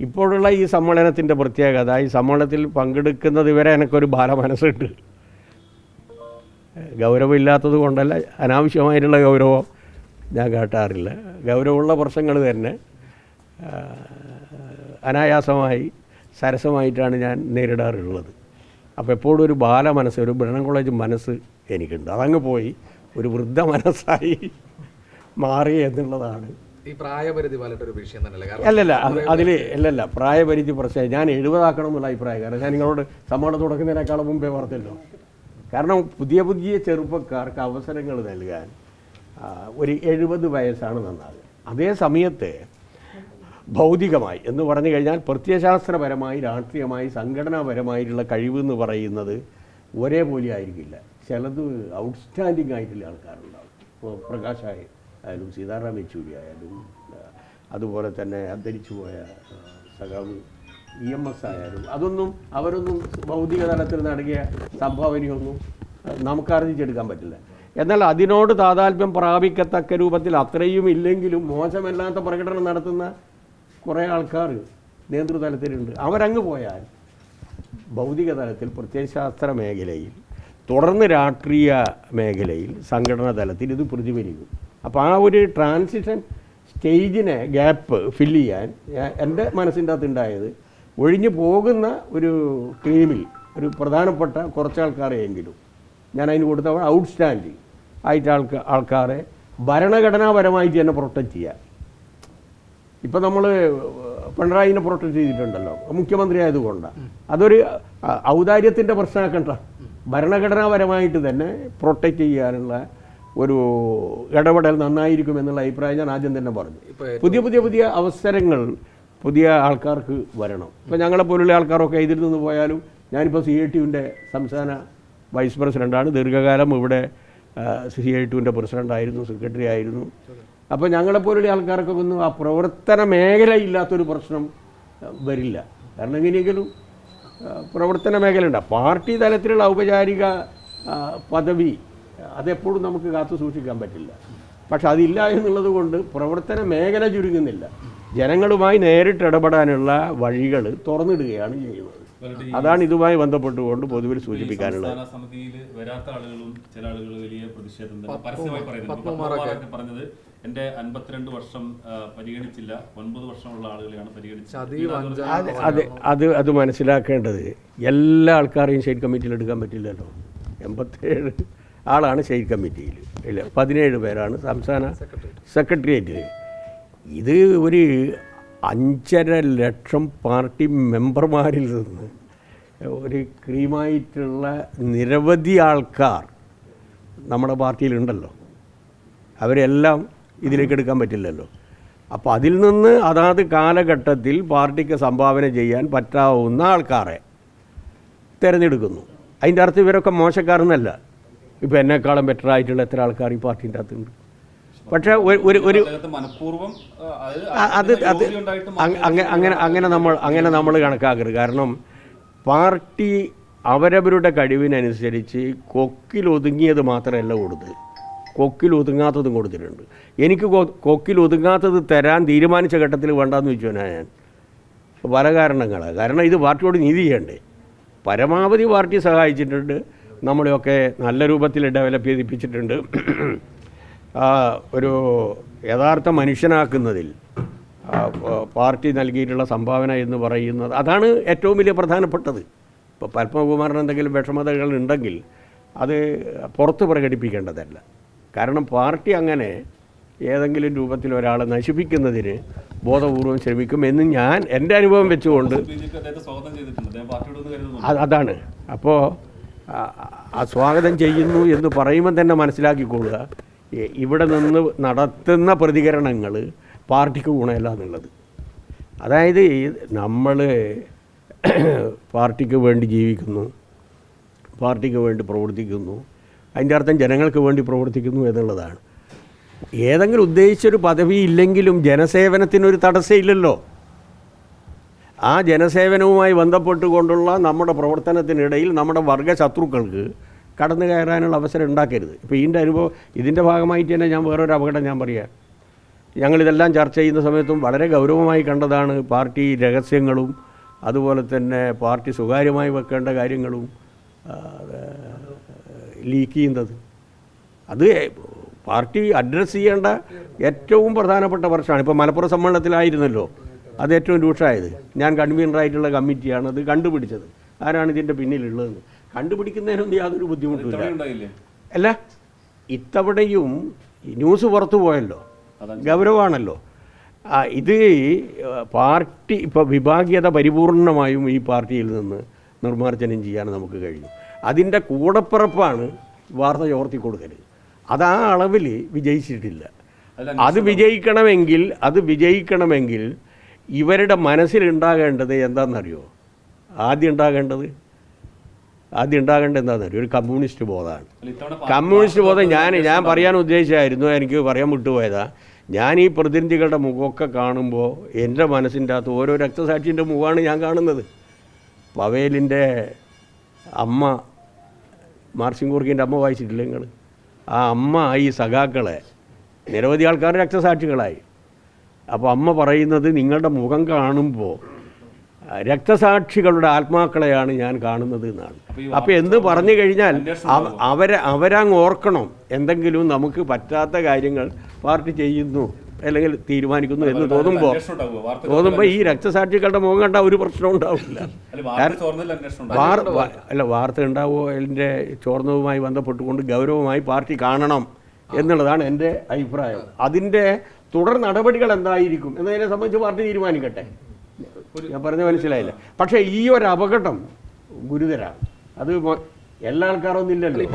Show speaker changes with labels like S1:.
S1: ഇപ്പോഴുള്ള ഈ സമ്മേളനത്തിന്റെ പ്രത്യേകത ഈ സമ്മേളനത്തിൽ പങ്കെടുക്കുന്നത് വരെ എനിക്കൊരു ബാലമനസ്സുണ്ട്. ഗൗരവമില്ലാത്തത് കൊണ്ടല്ല അനാവശ്യമായിട്ടുള്ള ഗൗരവം ഞാൻ കാട്ടാറില്ല. ഗൗരവമുള്ള പ്രശ്നങ്ങൾ തന്നെ അനായാസമായി സരസമായിട്ടാണ് ഞാൻ നേരിടാറുള്ളത്. അപ്പോൾ എപ്പോഴും ഒരു ബാല മനസ്സ് ഒരു ബ്രണൻ കോളേജ് മനസ്സ് എനിക്കുണ്ട്. അതങ്ങ് പോയി ഒരു വൃദ്ധ മനസ്സായി മാറി എന്നുള്ളതാണ്
S2: ഈ പ്രായപരിധി വലട്ടൊരു വിഷയം തന്നെയല്ലേ?
S1: അല്ലല്ല അതിൽ അതിൽ അല്ലല്ല പ്രായപരിധി പ്രശ്നം. ഞാൻ എഴുപതാക്കണം എന്നുള്ള അഭിപ്രായം. കാരണം ഞാൻ നിങ്ങളോട് സമ്മാനം തുടക്കുന്നതിനേക്കാളും മുമ്പേ പറഞ്ഞല്ലോ. കാരണം പുതിയ പുതിയ ചെറുപ്പക്കാർക്ക് അവസരങ്ങൾ നൽകാൻ ഒരു എഴുപത് വയസ്സാണ് നന്നാകുക അതേ സമയത്ത് ഭൗതികമായി എന്ന് പറഞ്ഞു കഴിഞ്ഞാൽ പ്രത്യയശാസ്ത്രപരമായി രാഷ്ട്രീയമായി സംഘടനാപരമായിട്ടുള്ള കഴിവ് എന്ന് പറയുന്നത് ഒരേപോലെ ആയിരിക്കില്ല. ചിലത് ഔട്ട്സ്റ്റാൻഡിംഗ് ആയിട്ടുള്ള ആൾക്കാരുണ്ടാവും. ഇപ്പോൾ പ്രകാശ് ആയ- ആയാലും സീതാറാം യെച്ചൂരി ആയാലും അതുപോലെ തന്നെ അന്തരിച്ചു പോയ ആ, സഖാവ് ഇ എം എസ് ആയാലും അതൊന്നും അവരൊന്നും ഭൗതിക തലത്തിൽ നടക്കിയ സംഭാവനയൊന്നും ആ, നമുക്ക് അറിഞ്ഞിച്ചെടുക്കാൻ പറ്റില്ല. എന്നാൽ അതിനോട് താതാൽപ്യം പ്രാപിക്കത്തക്ക രൂപത്തിൽ അത്രയും ഇല്ലെങ്കിലും മോശമല്ലാത്ത പ്രകടനം നടത്തുന്ന കുറേ ആൾക്കാർ നേതൃതലത്തിലുണ്ട്. അവരങ്ങ് പോയാൽ ഭൗതിക തലത്തിൽ പ്രത്യയശാസ്ത്ര മേഖലയിൽ തുടർന്ന് രാഷ്ട്രീയ മേഖലയിൽ സംഘടനാ തലത്തിൽ ഇത് പ്രതിഫലിക്കും. അപ്പോൾ ആ ഒരു ട്രാൻസിഷൻ സ്റ്റേജിനെ ഗ്യാപ്പ് ഫില്ല് ചെയ്യാൻ എന്റെ മനസ്സിന്റെ അകത്ത് ഉണ്ടായത് ഒഴിഞ്ഞു പോകുന്ന ഒരു ടീമിൽ ഒരു പ്രധാനപ്പെട്ട കുറച്ച് ആൾക്കാരെയെങ്കിലും ഞാൻ അതിന് കൊടുത്ത ഔട്ട്സ്റ്റാൻഡിങ് ആയിട്ട് ആൾക്കാ ആൾക്കാരെ ഭരണഘടനാപരമായിട്ട് തന്നെ പ്രൊട്ടക്റ്റ് ചെയ്യാം ഇപ്പം നമ്മൾ പിണറായിനെ പ്രൊട്ടക്റ്റ് ചെയ്തിട്ടുണ്ടല്ലോ. മുഖ്യമന്ത്രി ആയതുകൊണ്ടാണ് അതൊരു ഔദാര്യത്തിന്റെ പ്രശ്നമാക്കണ്ട. ഭരണഘടനാപരമായിട്ട് തന്നെ പ്രൊട്ടക്റ്റ് ചെയ്യാനുള്ള ഒരു ഇടപെടൽ നന്നായിരിക്കും എന്നുള്ള അഭിപ്രായം ഞാൻ ആദ്യം തന്നെ പറഞ്ഞു. പുതിയ പുതിയ പുതിയ അവസരങ്ങൾ പുതിയ ആൾക്കാർക്ക് വരണം. ഇപ്പം ഞങ്ങളെ പോലുള്ള ആൾക്കാരൊക്കെ ഇതിൽ നിന്ന് പോയാലും ഞാനിപ്പോൾ സി ഐ ടിയുവിന്റെ സംസ്ഥാന വൈസ് പ്രസിഡന്റാണ് ദീർഘകാലം ഇവിടെ സി ഐ ടിയുവിന്റെ പ്രസിഡന്റായിരുന്നു സെക്രട്ടറി ആയിരുന്നു അപ്പോൾ ഞങ്ങളെപ്പോലുള്ള ആൾക്കാർക്കൊക്കെ ഒന്നും ആ പ്രവർത്തന മേഖല ഇല്ലാത്തൊരു പ്രശ്നം വരില്ല. കാരണം എങ്ങനെയെങ്കിലും പ്രവർത്തന മേഖല ഉണ്ട് പാർട്ടി തലത്തിലുള്ള ഔപചാരിക പദവി അതെപ്പോഴും നമുക്ക് കാത്തു സൂക്ഷിക്കാൻ പറ്റില്ല. പക്ഷെ അതില്ല എന്നുള്ളത് കൊണ്ട് പ്രവർത്തന മേഖല ചുരുങ്ങുന്നില്ല. ജനങ്ങളുമായി നേരിട്ട് ഇടപെടാനുള്ള വഴികൾ തുറന്നിടുകയാണ് ചെയ്യുന്നത്. അതാണ് ഇതുമായി ബന്ധപ്പെട്ടുകൊണ്ട് പൊതുവിൽ സൂചിപ്പിക്കാനുള്ളത്.
S3: സമിതിയിൽ വരാത്ത ആളുകളും ചില ആളുകൾ വലിയ പ്രതിഷേധം പരസ്യമായി പറഞ്ഞത് എന്റെ അൻപത്തിരണ്ട് വർഷം പരിഗണിച്ചില്ല. ഒൻപത് വർഷമുള്ള ആളുകളെയാണ് പരിഗണിച്ചത്.
S1: അത് അത് അത് മനസ്സിലാക്കേണ്ടത് എല്ലാ ആൾക്കാരെയും സ്റ്റേറ്റ് കമ്മിറ്റിയിൽ എടുക്കാൻ പറ്റില്ലല്ലോ. എൺപത്തേഴ് ആളാണ് സ്റ്റേറ്റ് കമ്മിറ്റിയിൽ. ഇല്ല പതിനേഴ് പേരാണ് സംസ്ഥാന സെക്രട്ടേറിയറ്റിൽ ഇത് ഒരു അഞ്ചര ലക്ഷം പാർട്ടി മെമ്പർമാരിൽ നിന്ന് ഒരു ക്രീമായിട്ടുള്ള നിരവധി ആൾക്കാർ നമ്മുടെ പാർട്ടിയിലുണ്ടല്ലോ. അവരെല്ലാം ഇതിലേക്ക് എടുക്കാൻ പറ്റില്ലല്ലോ. അപ്പോൾ അതിൽ നിന്ന് അതാത് കാലഘട്ടത്തിൽ പാർട്ടിക്ക് സംഭാവന ചെയ്യാൻ പറ്റാവുന്ന ആൾക്കാരെ തിരഞ്ഞെടുക്കുന്നു. അതിന്റെ അർത്ഥം ഇവരൊക്കെ മോശക്കാരെന്നല്ല. ഇപ്പോൾ എന്നെക്കാളും ബെറ്റർ ആയിട്ടുള്ള എത്ര ആൾക്കാർ ഈ പാർട്ടിന്റെ അകത്തുണ്ട്? പക്ഷേ ഒരു ഒരു അത് അത് അങ്ങനെ അങ്ങനെ നമ്മൾ അങ്ങനെ നമ്മൾ കണക്കാക്കരുത്. കാരണം പാർട്ടി അവരവരുടെ കഴിവിനനുസരിച്ച് കൊക്കിൽ ഒതുങ്ങിയത് മാത്രമല്ല കൊടുത്തത്. കൊക്കിൽ ഒതുങ്ങാത്തതും കൊടുത്തിട്ടുണ്ട്. എനിക്ക് കൊക്കിൽ ഒതുങ്ങാത്തത് തരാൻ തീരുമാനിച്ച ഘട്ടത്തിൽ വേണ്ടാന്ന് വെച്ചു ഞാൻ. പല കാരണങ്ങളാണ് കാരണം ഇത് പാർട്ടിയോട് നീതി ചെയ്യണ്ടേ. പരമാവധി പാർട്ടി സഹായിച്ചിട്ടുണ്ട്. നമ്മളെയൊക്കെ നല്ല രൂപത്തിൽ ഡെവലപ്പ് ചെയ്തിപ്പിച്ചിട്ടുണ്ട്. ഒരു യഥാർത്ഥ മനുഷ്യനാക്കുന്നതിൽ പാർട്ടി നൽകിയിട്ടുള്ള സംഭാവന എന്ന് പറയുന്നത് അതാണ് ഏറ്റവും വലിയ പ്രധാനപ്പെട്ടത്. ഇപ്പോൾ പത്മകുമാറിന് എന്തെങ്കിലും വിഷമതകൾ ഉണ്ടെങ്കിൽ അത് പുറത്ത് പ്രകടിപ്പിക്കേണ്ടതല്ല. കാരണം പാർട്ടി അങ്ങനെ ഏതെങ്കിലും രൂപത്തിൽ ഒരാളെ നശിപ്പിക്കുന്നതിന് ബോധപൂർവം ശ്രമിക്കും എന്ന് ഞാൻ എന്റെ അനുഭവം വെച്ചുകൊണ്ട് അതാണ്. അപ്പോൾ സ്വാഗതം ചെയ്യുന്നു എന്ന് പറയുമ്പോൾ തന്നെ മനസ്സിലാക്കിക്കൊള്ളുക. ഇവിടെ നിന്ന് നടത്തുന്ന പ്രതികരണങ്ങൾ പാർട്ടിക്ക് ഗുണമല്ല എന്നുള്ളത്. അതായത് നമ്മൾ പാർട്ടിക്ക് വേണ്ടി ജീവിക്കുന്നു പാർട്ടിക്ക് വേണ്ടി പ്രവർത്തിക്കുന്നു അതിന്റെ അർത്ഥം ജനങ്ങൾക്ക് വേണ്ടി പ്രവർത്തിക്കുന്നു എന്നുള്ളതാണ്. ഏതെങ്കിലും ഉദ്ദേശിച്ചൊരു പദവി ഇല്ലെങ്കിലും ജനസേവനത്തിനൊരു തടസ്സമില്ലല്ലോ. ആ ജനസേവനവുമായി ബന്ധപ്പെട്ടുകൊണ്ടുള്ള നമ്മുടെ പ്രവർത്തനത്തിനിടയിൽ നമ്മുടെ വർഗ ശത്രുക്കൾക്ക് കടന്നു കയറാനുള്ള അവസരം ഉണ്ടാക്കരുത്. ഇപ്പോൾ ഇതിന്റെ അനുഭവം ഇതിന്റെ ഭാഗമായിട്ട് തന്നെ ഞാൻ വേറൊരു അപകടം ഞാൻ പറയാം. ഞങ്ങളിതെല്ലാം ചർച്ച ചെയ്യുന്ന സമയത്തും വളരെ ഗൗരവമായി കണ്ടതാണ് പാർട്ടി രഹസ്യങ്ങളും അതുപോലെ തന്നെ പാർട്ടി സ്വകാര്യമായി വെക്കേണ്ട കാര്യങ്ങളും ലീക്ക് ചെയ്യുന്നത്. അത് പാർട്ടി അഡ്രസ്സ് ചെയ്യേണ്ട ഏറ്റവും പ്രധാനപ്പെട്ട പ്രശ്നമാണ് ഇപ്പോൾ മലപ്പുറം സമ്മേളനത്തിലായിരുന്നല്ലോ. അത് ഏറ്റവും രൂക്ഷമായത്. ഞാൻ കൺവീനറായിട്ടുള്ള കമ്മിറ്റിയാണ് അത് കണ്ടുപിടിച്ചത്. ആരാണ് ഇതിന്റെ പിന്നിലുള്ളതെന്ന്. കണ്ടുപിടിക്കുന്നതിനൊന്നും യാതൊരു ബുദ്ധിമുട്ടില്ല അല്ല ഇത്തവണയും ന്യൂസ് പുറത്തു പോയല്ലോ. ഗൗരവമാണല്ലോ. ഇത് പാർട്ടി ഇപ്പോൾ വിഭാഗീയത പരിപൂർണമായും ഈ പാർട്ടിയിൽ നിന്ന് നിർമ്മാർജനം ചെയ്യാൻ നമുക്ക് കഴിഞ്ഞു അതിന്റെ കൂടപ്പിറപ്പാണ് വാർത്ത ചോർത്തി കൊടുക്കൽ അത് ആ അളവിൽ വിജയിച്ചിട്ടില്ല. അത് വിജയിക്കണമെങ്കിൽ അത് വിജയിക്കണമെങ്കിൽ ഇവരുടെ മനസ്സിലുണ്ടാകേണ്ടത് എന്താണെന്നറിയോ? ആദ്യം ഉണ്ടാകേണ്ടത്? ആദ്യം ഉണ്ടാകേണ്ടത് എന്താണെന്നറിയോ? ഒരു കമ്മ്യൂണിസ്റ്റ് ബോധമാണ്. കമ്മ്യൂണിസ്റ്റ് ബോധം ഞാൻ ഞാൻ പറയാൻ ഉദ്ദേശിച്ചായിരുന്നു എനിക്ക് പറയാൻ വിട്ടുപോയതാ. ഞാൻ ഈ പ്രതിനിധികളുടെ മുഖമൊക്കെ കാണുമ്പോൾ എന്റെ മനസ്സിന്റെ അകത്ത് ഓരോ രക്തസാക്ഷിന്റെ മുഖമാണ് ഞാൻ കാണുന്നത്. പവേലിന്റെ അമ്മ മാർസിംഗ് കൂർക്കിന്റെ അമ്മ വായിച്ചിട്ടില്ല നിങ്ങൾ? ആ അമ്മ ഈ സഖാക്കളെ നിരവധി ആൾക്കാർ രക്തസാക്ഷികളായി. അപ്പോൾ അമ്മ പറയുന്നത് നിങ്ങളുടെ മുഖം കാണുമ്പോൾ രക്തസാക്ഷികളുടെ ആത്മാക്കളെയാണ് ഞാൻ കാണുന്നത് എന്നാണ്. അപ്പോൾ എന്ന് പറഞ്ഞു കഴിഞ്ഞാൽ അവ- അവരെ അവരങ്ങ് ഓർക്കണം എന്തെങ്കിലും നമുക്ക് പറ്റാത്ത കാര്യങ്ങൾ പാർട്ടി ചെയ്യുന്നു അല്ലെങ്കിൽ തീരുമാനിക്കുന്നു എന്ന് തോന്നുമ്പോൾ തോന്നുമ്പോൾ ഈ രക്തസാക്ഷികളുടെ മുഖം കണ്ട ഒരു പ്രശ്നവും ഉണ്ടാവില്ല.
S3: അല്ല വാർത്ത
S1: ഉണ്ടാവുമോ? അതിന്റെ ചോർന്നതുമായി ബന്ധപ്പെട്ടുകൊണ്ട് ഗൗരവമായി പാർട്ടി കാണണം എന്നുള്ളതാണ് എന്റെ അഭിപ്രായം. അതിന്റെ തുടർ നടപടികൾ എന്തായിരിക്കും? എന്നതിനെ സംബന്ധിച്ച് പാർട്ടി തീരുമാനിക്കട്ടെ. ഞാൻ പറഞ്ഞ മനസ്സിലായില്ല. പക്ഷേ ഈ ഒരു അപകടം ഗുരുതരാണ്. അത് എല്ലാ ആൾക്കാരൊന്നും ഇല്ലല്ലോ.